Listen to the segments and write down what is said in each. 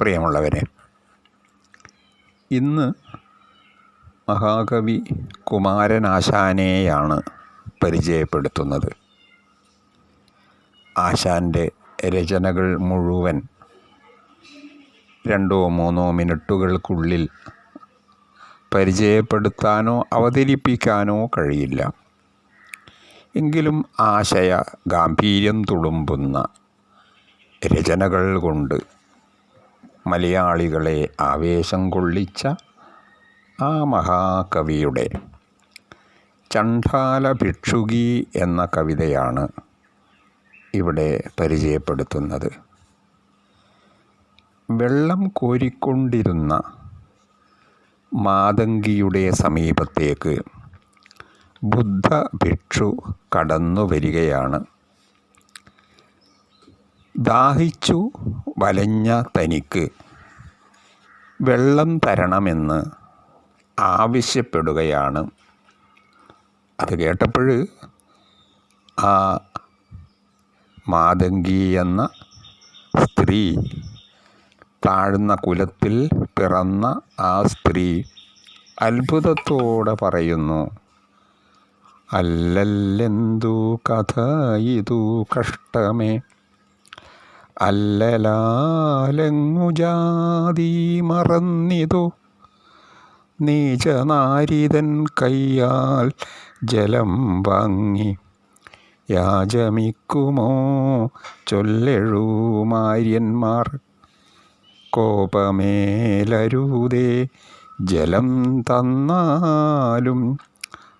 പ്രിയമുള്ളവരെ ഇന്ന് മഹാകവി കുമാരനാശാനെയാണ് പരിചയപ്പെടുത്തുന്നത്. ആശാന്റെ രചനകൾ മുഴുവൻ രണ്ടോ മൂന്നോ മിനിറ്റുകൾക്കുള്ളിൽ പരിചയപ്പെടുത്താനോ അവതരിപ്പിക്കാനോ കഴിയില്ല. എങ്കിലും ആശയ ഗാംഭീര്യം തുളുമ്പുന്ന രചനകൾ കൊണ്ട് മലയാളികളെ ആവേശം കൊള്ളിച്ച ആ മഹാകവിയുടെ ചണ്ഡാല ഭിക്ഷുകി എന്ന കവിതയാണ് ഇവിടെ പരിചയപ്പെടുത്തുന്നത്. വെള്ളം കോരിക്കൊണ്ടിരുന്ന മാതങ്കിയുടെ സമീപത്തേക്ക് ബുദ്ധ ഭിക്ഷു കടന്നു വരികയാണ് ദാഹിച്ചു വലഞ്ഞ തനിക്ക് വെള്ളം തരണമെന്ന് ആവശ്യപ്പെടുകയാണ്. അത് കേട്ടപ്പോൾ ആ മാതങ്കി എന്ന സ്ത്രീ താഴ്ന്ന കുലത്തിൽ പിറന്ന ആ സ്ത്രീ അത്ഭുതത്തോടെ പറയുന്നു അല്ലല്ലെന്തു കഥ ഇതു കഷ്ടമേ. അല്ലലാലങ്ങു ജാതി മറന്നിതു. നീചനാരിതൻ കയ്യാൽ ജലം വാങ്ങി. യാചമിക്കുമോ? ചൊല്ലെഴുമാര്യന്മാർ കോപമേലരുതേ ജലം തന്നാലും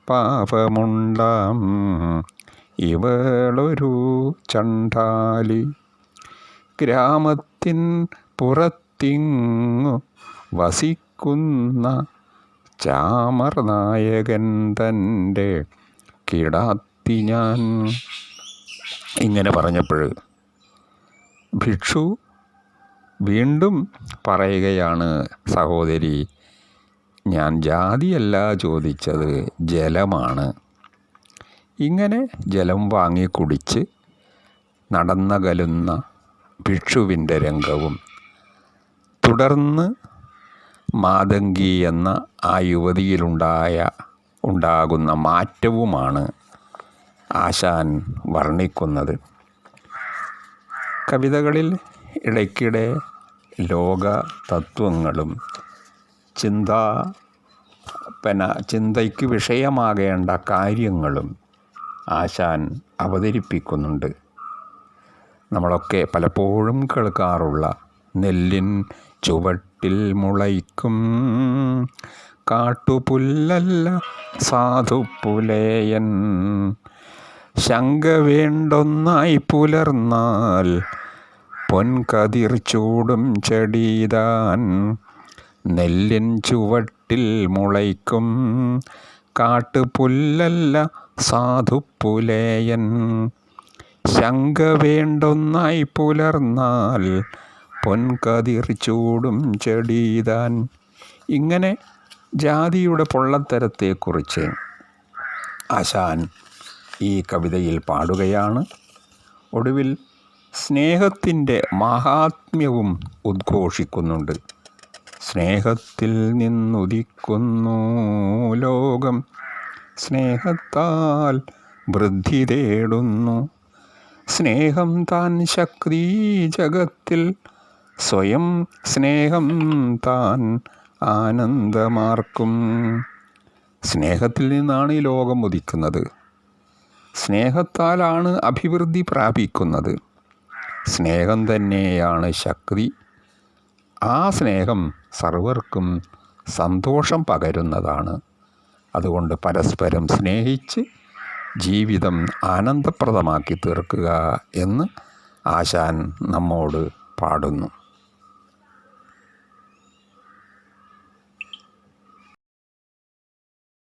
പാപമുണ്ടാം. ഇവളൊരു ചണ്ടാലി ഗ്രാമത്തിൻ പുറത്തിങ്ങു വസിക്കുന്ന ചാമർ നായകൻ തന്റെ കിടാത്തി ഞാൻ. ഇങ്ങനെ പറഞ്ഞപ്പോൾ ഭിക്ഷു വീണ്ടും പറയുകയാണ് സഹോദരി ഞാൻ ജാതിയല്ല ചോദിച്ചത് ജലമാണ്. ഇങ്ങനെ ജലം വാങ്ങി കുടിച്ച് നടന്നകലുന്ന ഭിക്ഷുവിന്റെ രംഗവും തുടർന്ന് മാതങ്കി എന്ന ആ യുവതിയിലുണ്ടായ ഉണ്ടാകുന്ന മാറ്റവുമാണ് ആശാൻ വർണിക്കുന്നത്. കവിതകളിൽ ഇടയ്ക്കിടെ ലോക തത്വങ്ങളും ചിന്താ പന ചിന്തയ്ക്ക് വിഷയമാകേണ്ട കാര്യങ്ങളും ആശാൻ അവതരിപ്പിക്കുന്നുണ്ട്. നമ്മളൊക്കെ പലപ്പോഴും കേൾക്കാറുള്ള നെല്ലിൻ ചുവട്ടിൽ മുളയ്ക്കും. കാട്ടുപുല്ലല്ല സാധുപുലേയൻ ശങ്ക വേണ്ടൊന്നായി പുലർന്നാൽ പൊൻകതിർ ചൂടും ചെടിതാൻ. നെല്ലിൻ ചുവട്ടിൽ മുളയ്ക്കും. കാട്ടുപുല്ലല്ല സാധുപുലേയൻ ശങ്ക വേണ്ടൊന്നായി പുലർന്നാൽ പൊൻകതിർ ചൂടും ചെടിതാൻ ഇങ്ങനെ ജാതിയുടെ പൊള്ളത്തരത്തെക്കുറിച്ച് ആശാൻ ഈ കവിതയിൽ പാടുകയാണ്. ഒടുവിൽ സ്നേഹത്തിന്റെ മഹാത്മ്യവും ഉദ്ഘോഷിക്കുന്നുണ്ട്. സ്നേഹത്തിൽ നിന്നുദിക്കുന്നു ലോകം. സ്നേഹത്താൽ വൃദ്ധി തേടുന്നു. സ്നേഹം താൻ ശക്തി ജഗത്തിൽ. സ്വയം സ്നേഹം താൻ ആനന്ദമാർക്കും. സ്നേഹത്തിൽ നിന്നാണ് ഈ ലോകം ഉദിക്കുന്നത്. സ്നേഹത്താലാണ് അഭിവൃദ്ധി പ്രാപിക്കുന്നത്. സ്നേഹം തന്നെയാണ് ശക്തി. ആ സ്നേഹം സർവർക്കും സന്തോഷം പകരുന്നതാണ്. അതുകൊണ്ട് പരസ്പരം സ്നേഹിച്ച് ജീവിതം ആനന്ദപ്രദമാക്കി തീർക്കുക എന്ന് ആശാൻ നമ്മോട് പാടുന്നു.